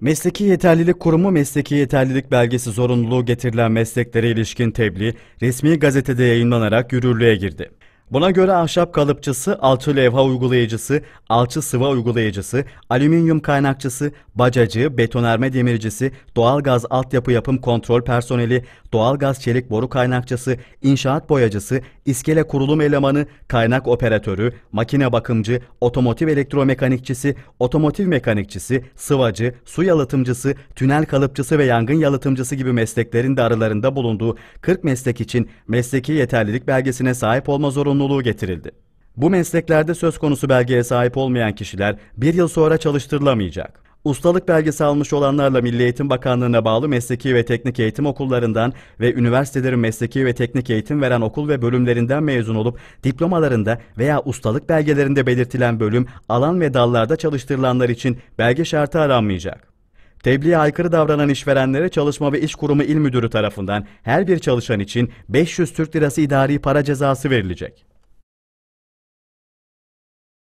Mesleki Yeterlilik Kurumu mesleki yeterlilik belgesi zorunluluğu getirilen mesleklere ilişkin tebliğ resmi gazetede yayınlanarak yürürlüğe girdi. Buna göre ahşap kalıpçısı, alçı levha uygulayıcısı, alçı sıva uygulayıcısı, alüminyum kaynakçısı, bacacı, betonarme demircisi, doğalgaz altyapı yapım kontrol personeli, doğalgaz çelik boru kaynakçısı, inşaat boyacısı, iskele kurulum elemanı, kaynak operatörü, makine bakımcı, otomotiv elektromekanikçisi, otomotiv mekanikçisi, sıvacı, su yalıtımcısı, tünel kalıpçısı ve yangın yalıtımcısı gibi mesleklerin de aralarında bulunduğu 40 meslek için mesleki yeterlilik belgesine sahip olma zorunluluğu getirildi. Bu mesleklerde söz konusu belgeye sahip olmayan kişiler bir yıl sonra çalıştırılamayacak. Ustalık belgesi almış olanlarla Milli Eğitim Bakanlığı'na bağlı mesleki ve teknik eğitim okullarından ve üniversitelerin mesleki ve teknik eğitim veren okul ve bölümlerinden mezun olup diplomalarında veya ustalık belgelerinde belirtilen bölüm, alan ve dallarda çalıştırılanlar için belge şartı aranmayacak. Tebliğe aykırı davranan işverenlere Çalışma ve İş Kurumu İl Müdürü tarafından her bir çalışan için 500 Türk Lirası idari para cezası verilecek.